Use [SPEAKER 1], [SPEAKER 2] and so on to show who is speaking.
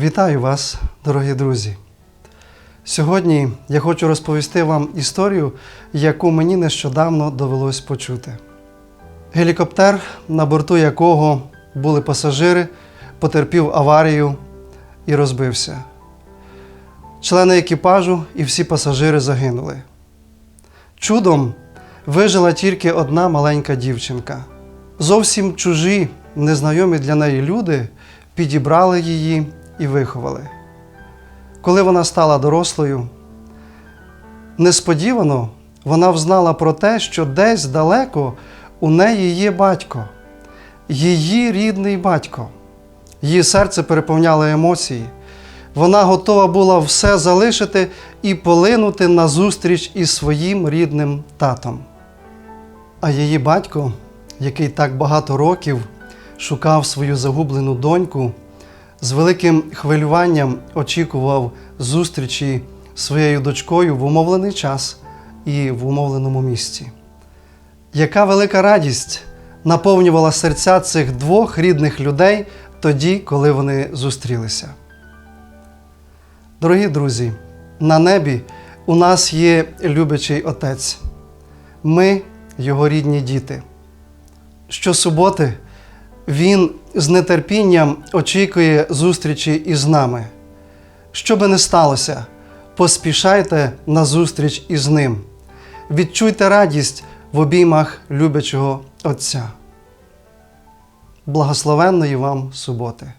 [SPEAKER 1] Вітаю вас, дорогі друзі! Сьогодні я хочу розповісти вам історію, яку мені нещодавно довелось почути. Гелікоптер, на борту якого були пасажири, потерпів аварію і розбився. Члени екіпажу і всі пасажири загинули. Чудом вижила тільки одна маленька дівчинка. Зовсім чужі, незнайомі для неї люди підібрали її і виховали. Коли вона стала дорослою, несподівано вона взнала про те, що десь далеко у неї є батько, її рідний батько. Її серце переповняло емоції. Вона готова була все залишити і полинути на зустріч із своїм рідним татом. А її батько, який так багато років шукав свою загублену доньку, з великим хвилюванням очікував зустрічі своєю дочкою в умовлений час і в умовленому місці. Яка велика радість наповнювала серця цих двох рідних людей тоді, коли вони зустрілися. Дорогі друзі, на небі у нас є любячий Отець. Ми його рідні діти. Щосуботи Він з нетерпінням очікує зустрічі із нами. Що би не сталося, поспішайте на зустріч із ним. Відчуйте радість в обіймах любячого Отця. Благословенної вам суботи!